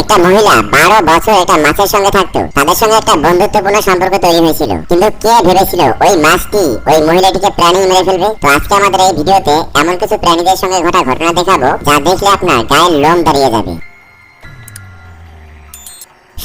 একটা মহিলা বারো বছর একটা মাছের সঙ্গে থাকতো। তাদের সঙ্গে একটা বন্ধুত্বপূর্ণ সম্পর্ক তৈরি হয়েছিল। কিন্তু কে ভেবেছিল ওই মাছটি ওই মহিলাটিকে প্রাণী মেরে ফেলবে? তো আজকে আমাদের এই ভিডিওতে এমন কিছু প্রাণীদের সঙ্গে ঘটা ঘটনা দেখাবো, যা দেখলে আপনার গায়ের লোম দাঁড়িয়ে যাবে।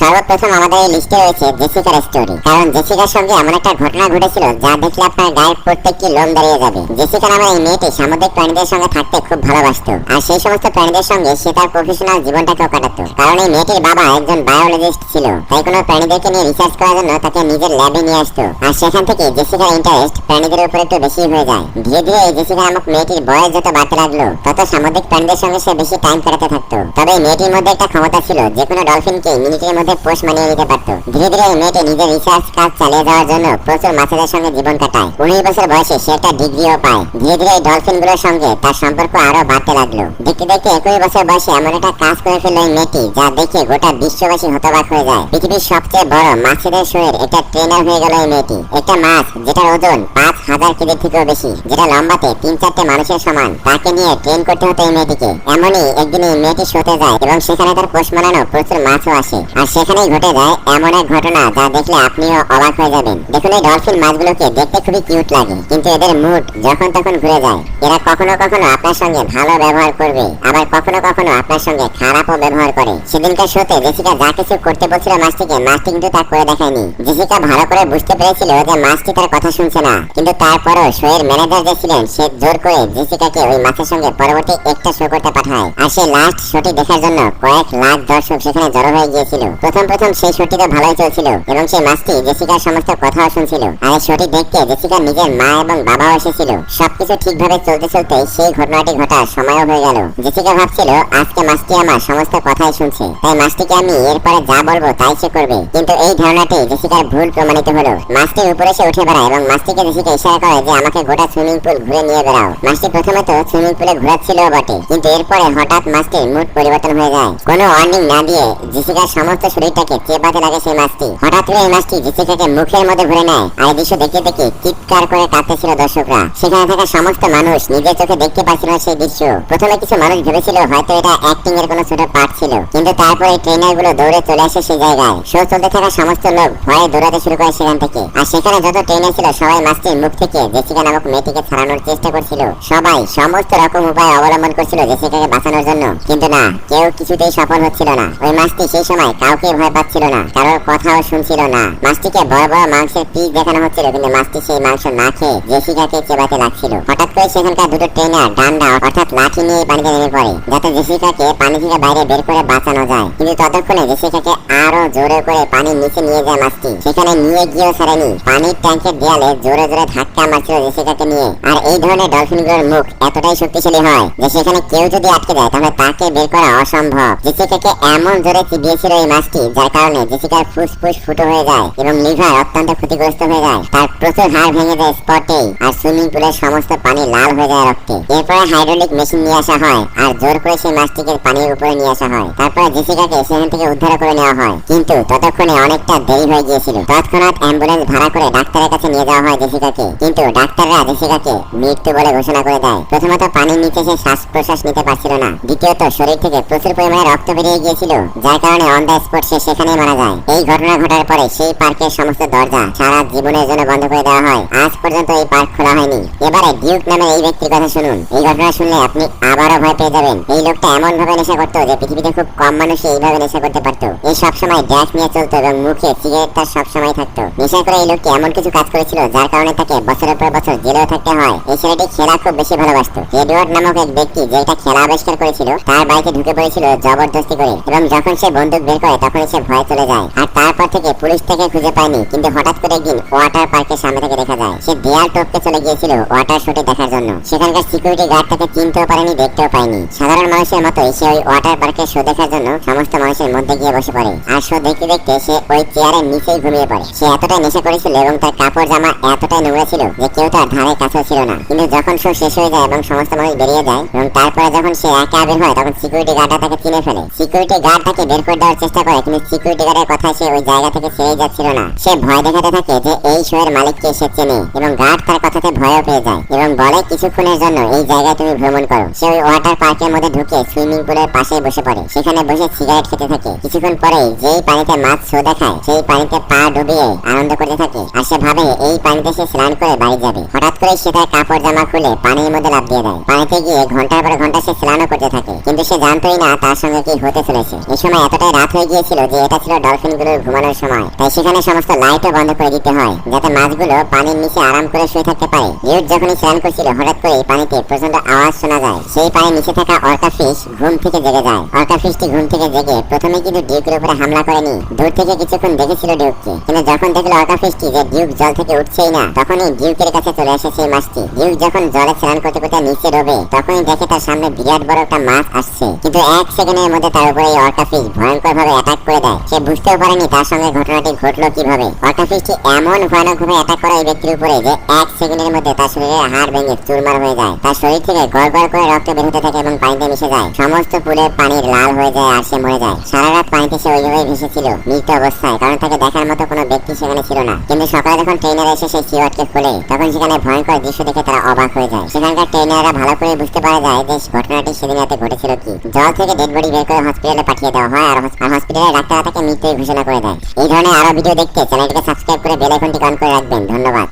সর্বপ্রথম আমাদের এই লিস্টে রয়েছে জেসিকার স্টোরি কারণ জেসিকার সঙ্গে এমন একটা ঘটনা ঘটেছিল যা দেখলে আপনার গায়ের প্রত্যেকটি লোম দাঁড়িয়ে যাবে। জেসিকা নামের এই মেয়েটি সামুদ্রিক প্রাণীদের সঙ্গে থাকতে খুব ভালোবাসত। আর সেই সমস্ত প্রাণীদের সঙ্গে সে তার প্রফেশনাল জীবনটাকেও কাটাতো। কারণ এই মেয়েটির বাবা একজন বায়োলজিস্ট ছিল। তাই কোনো প্রাণীদেরকে নিয়ে রিসার্চ করার জন্য তাকে নিজের ল্যাবে নিয়ে আসতো। আর সেখান থেকে জেসিকার ইন্টারেস্ট প্রাণীদের উপর একটু বেশি হয়ে যায়। ধীরে ধীরে এই জেসিকা নামক মেয়েটির বয়স যত বাড়তে লাগল, তত সামুদ্রিক প্রাণীদের সঙ্গে সে বেশি টাইম কাটাতে থাকতো। তবে এই মেয়েটির মধ্যে একটা ক্ষমতা ছিল যে কোনো ডলফিনকে মিনিটের মধ্যে পোষ মানিয়ে নিতে পারত। ধীরে ধীরে এই মেয়েটি নিজের রিসার্চ কাজ চালিয়ে যাওয়ার জন্য প্রচুর মাছেদের সঙ্গে জীবন কাটায়। উনিশ বছর বয়সে সে একটা ডিগ্রিও পায়। ধীরে ধীরে এই ডলফিনগুলোর সঙ্গে তার সম্পর্ক আরও বাড়তে লাগল। দেখতে দেখতে একুশ বছর বয়সে এমন একটা কাজ করে ফেলল এই মেয়েটি, যা দেখে গোটা বিশ্ববাসী হতবাক হয়ে যায়। পৃথিবীর সবচেয়ে বড় মাছেদের শোয়ের একটা ট্রেনার হয়ে গেল এই মেয়েটি। একটা মাছ যেটার ওজন পাঁচ হাজার কেজির থেকেও বেশি, যেটা লম্বাতে তিন চারটে মানুষের সমান, তাকে নিয়ে ট্রেন করতে হতো এই মেয়েটিকে। এমনই একদিন এই মেয়েটি শোতে যায় এবং সেখানে তার পোষ মানানো প্রচুর মাছও আসে। আর সেখানেই ঘটে যায়, এমন এক ঘটনা যা দেখলে আপনিও অবাক হয়ে যাবেন। দেখুন এই ডলফিন মাছগুলোকে দেখতে খুবই কিউট লাগে, কিন্তু এদের মুড যখন তখন ঘুরে যায়। এরা কখনো কখনো আপনার সঙ্গে ভালো ব্যবহার করবে, আবার কখনো কখনো আপনার সঙ্গে খারাপও ব্যবহার করে। সেদিনকার শোতে জেসিকা যা কিছু করতে বলছিল মাছটিকে, মাছটি কিন্তু তা করে দেখায়নি। জেসিকা ভালো করে বুঝতে পেরেছিল যে মাছটি তার কথা শুনছে না, কিন্তু তারপরও শোয়ের ম্যানেজার যে ছিলেন, সে জোর করে জেসিকাকে ওই মাছের সঙ্গে পরবর্তী একটা শো করতে পাঠায়। আর সে লাস্ট শোটি দেখার জন্য কয়েক লাখ দর্শক সেখানে জড়ো হয়ে গিয়েছিল। প্রথম প্রথম সেই শোটি তো ভালোই চলছিল এবং সেই মাছটি জেসিকার সমস্ত কথাও শুনছিল। আর এই শোটি দেখতে জেসিকার নিজের মা এবং বাবাও এসেছিল। সবকিছু ঠিকভাবে চলতে চলতে সেই ঘটনাটি ঘটার সময়ও হয়ে গেল। জেসিকা ভাবছিল, আজকে মাছটি আমার সমস্ত কথাই শুনছে। তাই মাছটিকে আমি এরপরে যা বলব তাই সে করবে। কিন্তু এই ধারণাটি জেসিকার ভুল প্রমাণিত হলো। মাছটির উপরে সে উঠে বেড়ায় এবং মাছটিকে জেসিকা ইশারা করে যে আমাকে গোটা সুইমিং পুল ঘুরে নিয়ে বেড়াও। মাছটি প্রথমে তো সুইমিং পুলে ঘোরাচ্ছিল বটে, কিন্তু এরপরে হঠাৎ মাছটির মুড পরিবর্তন হয়ে যায়। কোনো ওয়ার্নিং না দিয়ে জেসিকার সমস্ত শরীরটাকে চেপাতে লাগে সেই মাছটি? হঠাৎ করে এই মাছটি জেসিকাকে মুখের মধ্যে ভরে নেয়। আর এই দৃশ্য দেখতে দেখে চিৎকার করে কাঁদতেছিল দর্শকরা। সেখানে থাকা সমস্ত মানুষ নিজের চোখে দেখতে পাচ্ছিল সেই দৃশ্য। প্রথমে কিছু মানুষ ভেবেছিল হয়তো এটা অ্যাক্টিং এর কোনো ছোট পার্ট ছিল। কিন্তু তারপরে ট্রেনারগুলো দৌড়ে চলে আসে সেই জায়গায়। শো চলতে থাকা সমস্ত লোক ভয়ে দৌড়াতে শুরু করে সেখান থেকে। আর সেখানে যত ট্রেনার ছিল, সবাই মাছটির মুখ থেকে জেসিকা নামক মেয়েটিকে ছাড়ানোর চেষ্টা করছিল। সবাই সমস্ত রকম উপায় অবলম্বন করছিল জেসিকাকে বাঁচানোর জন্য। কিন্তু না, কেউ কিছুতেই সফল হচ্ছিল না। ওই মাছটি সেই সময় কাউকে ভয় পাচ্ছিল না। কারোর কথাও শুনছিল না। মাছটিকে বড় বড় মাংসের পিস দেখানো হচ্ছিল, কিন্তু মাছটি সেই মাংস না খেয়ে জেসিকাকে চেবাতে লাগছিল। হঠাৎ করে সেখানকার দুটো ট্রেনার ডান্ডা অর্থাৎ লাঠি নিয়ে পানিতে নেমে পড়ে, যাতে জেসিকাকে পানি থেকে বাইরে বের করে বাঁচানো যায়। কিন্তু ততক্ষণে জেসিকাকে আরও জোরে করে পানির নিচে নিয়ে যায় মাছটি। সেখানে নিয়ে গিয়েও ছাড়েনি। পানির ট্যাঙ্কের দেয়ালে জোরে জোরে ধাক্কা মারছিল জেসিকাকে নিয়ে। আর এই ধরনের ডলফিনগুলোর মুখ এতটাই শক্তিশালী হয় যে সেখানে কেউ যদি আটকে যায়, তাহলে তাকে বের করা অসম্ভব। জেসিকাকে এমন জোরে চিবিয়েছিল এই মাছটি, যার কারণে জেসিকার ফুসফুস ফুটো হয়ে যায় এবং লিভার অত্যন্ত ক্ষতিগ্রস্ত হয়ে যায়। তার প্রচুর হাড় ভেঙে যায় স্পটেই আর সুইমিং পুলের সমস্ত পানি লাল হয়ে যায় রক্তে। এরপরে হাইড্রোলিক মেশিন নিয়ে আসা হয় আর জোর করে সেই মাছটিকে পানির উপরে নিয়ে আসা হয়। তারপরে জেসিকাকে সেখান থেকে উদ্ধার করে নেওয়া হয়। কিন্তু ততক্ষণে অনেকটা দেরি হয়ে গিয়েছিল। তৎক্ষণাৎ অ্যাম্বুলেন্স ভাড়া করে ডাক্তারের কাছে নিয়ে যাওয়া হয় জেসিকাকে। কিন্তু ডাক্তাররা জেসিকাকে মৃত্যু বলে ঘোষণা করে দেয়। প্রথমত পানির নিচে সে শ্বাস প্রশ্বাস নিতে পারছিল না। দ্বিতীয়ত শরীর থেকে প্রচুর পরিমাণে রক্ত বেরিয়ে গিয়েছিল, যার কারণে অন দ্য স্পট সে সেখানেই মারা যায়। এই ঘটনা ঘটার পরে সেই পার্কের সমস্ত দরজা সারা জীবনের জন্য বন্ধ করে দেওয়া হয়। আজ পর্যন্ত এই পার্ক খোলা হয়নি। এবারে ডিউক নামে এই ব্যক্তির কথা শুনুন। এই ঘটনা শুনলে আপনি আবারও ভয় পেয়ে যাবেন। এই লোকটা এমন ভাবে নেশা করতো যে পৃথিবীতে খুব কম মানুষই এইভাবে নেশা করতে পারতো। এই সবসময় ড্যাশ নিয়ে চলতো এবং মুখে সিগারেট তার সবসময় থাকতো। নেশা করে এই লোকটি এমন কিছু কাজ করেছিল যার কারণে তাকে বছরের পর বছর জেলেও থাকতে হয়। এই ছেলেটি খেলা খুব বেশি ভালোবাসতো। এডওয়ার্ড নামক এক ব্যক্তি যে এটা খেলা আবিষ্কার করেছিল, তার বাড়িতে ঢুকে পড়েছিল জবরদস্তি করে এবং যখন সে বন্দুক বের করে তখন সে ভয় চলে যায়। আর তারপর থেকে পুলিশ থেকে খুঁজে পায়নি, কিন্তু হঠাৎ করে একদিন ওয়াটার পার্কের সামনে থেকে দেখা যায়, সে দেয়াল টপকে চলে গিয়েছিল ওয়াটার শোটি দেখার জন্য। সেখানকার সিকিউরিটি গার্ড তাকে চিনতেও পারেনি, দেখতেও পায়নি। সাধারণ মানুষের মতোই সে ওই ওয়াটার পার্কের শো দেখার জন্য সমস্ত মানুষের মধ্যে গিয়ে বসে পড়ে। আর শো দেখতে দেখতে সে ওই চেয়ারের নিচেই ঘুমিয়ে পড়ে। সে এতটাই নেশা করেছিল এবং তার কাপড় জামা এতটাই নোংরা ছিল যে কেউ তার ধারে কাছেও ছিল না। কিন্তু যখন শো শেষ হয়ে যায় এবং সমস্ত মানুষ বেরিয়ে যায়, এবং তারপরে যখন সে একা বের হয়, তখন সিকিউরিটি গার্ডরা তাকে চিনে ফেলে। সিকিউরিটি গার্ড তাকে বের করে দেওয়ার চেষ্টা করে, কিন্তু সিকিউরিটি গার্ডের কথা সে ওই জায়গা থেকে ছেড়ে যাচ্ছিল না। সে ভয় দেখাতে থাকে যে এই শোয়ের মালিককে সে চেনে এবং গার্ড তার কথাতে ভয়ও পেয়ে যায় এবং বলে, কিছুক্ষণের জন্য এই জায়গায় তুমি ভ্রমণ করো। সে ওই ওয়াটার পার্কের মধ্যে ঢুকে সুইমিং পুলের পাশে বসে পড়ে। সেখানে বসে সিগারেট খেতে থাকে। কিছুক্ষণ পরেই যেই পানিতে মাছ শো দেখায়, সেই পানিতে পা ডুবিয়ে আনন্দ করতে থাকে। আর সে ভাবে এই পানিতে সে স্নান করে বাড়ি যাবে। হঠাৎ করে সে তার কাপড় জামা খুলে পানির মধ্যে লাফ দিয়ে দেয়। পানিতে গিয়ে ঘণ্টার পর ঘণ্টা সে স্নানও করতে থাকে। কিন্তু সে জানতোই না তার সঙ্গে কি হতে চলেছে। এই সময় এতটাই রাত হয়ে গিয়েছিল যে এটা ছিল ডলফিন গুলোর ঘুমানোর সময়। তাই সেখানে সমস্ত লাইটও বন্ধ করে দিতে হয়, যাতে মাছগুলো পানির নিচে আরাম করে শুয়ে থাকতে পারে। ডিউক যখনই স্নান করছিল, হঠাৎ করে পানিতে প্রচণ্ড আওয়াজ শোনা যায়। সেই পানির নিচে থাকা অর্কা ফিশ ঘুম থেকে জেগে যায়। অর্কা ফিশটি ঘুম থেকে জেগে প্রথমে কিন্তু ডিউকের উপরে হামলা করেনি। দূর থেকে কিছুক্ষণ দেখেছিল ডিউককে কিন্তু যখন দেখল অর্কা ফিশটি যে ডিউক জল থেকে উঠছেই না, তখনই ডিউকের কাছে চলে আসে সেই মাছটি। ডিউক যখন জলে স্নান করতে করতে নিচে ডোবে তখনই দেখে তার সামনে বিরাট বড় একটা মাছ আসছে। কিন্তু এক সেকেন্ডের মধ্যে তার উপরে এই অর্কা ফিশ ভয়ঙ্কর ভাবে অ্যাটাক করে দেয়। সে বুঝতেও পারেনি তার সঙ্গে ঘটনাটি ঘটলো কীভাবে? অর্কা ফিশটি এমন ভয়ানক ভাবে অ্যাটাক করে এই ব্যক্তির উপরে যে এক সেকেন্ডের মধ্যে তার শরীরের হাড় ভেঙে চুরমার হয়ে যায়। তার শরীর থেকে গড় গড় করে রক্ত বের হতে থাকে এবং পানিতে মিশে যায়। সমস্ত পুলের পানির লাল হয়ে যায় আর সে মরে যায়। সারা রাত পানিতে সে ওইভাবেই ভেসেছিল, মৃত অবস্থায়, কারণ তাকে দেখার মতো কোনো ব্যক্তি সেখানে ছিল না। কিন্তু সকালে যখন ট্রেনার এসে সেই সিওয়ার্ডকে খোলে, তখন সেখানে ভয়ঙ্কর দৃশ্য দেখে তারা অবাক হয়ে যায়। সেখানকার ট্রেনাররা ভালো করে বুঝতে পারা যায় যে ঘটনাটি সেদিন রাতে ঘটেছিল কি। জল থেকে ডেড বডি বের করে হসপিটালে পাঠিয়ে দেওয়া হয় আর হসপিটালে ডাক্তাররা তাকে মৃত্যু ঘোষণা করে দেয় এই ধরনের আরও ভিডিও দেখতে চ্যানেলটিকে সাবস্ক্রাইব করে বেল আইকনটি অন করে রাখবেন। ধন্যবাদ।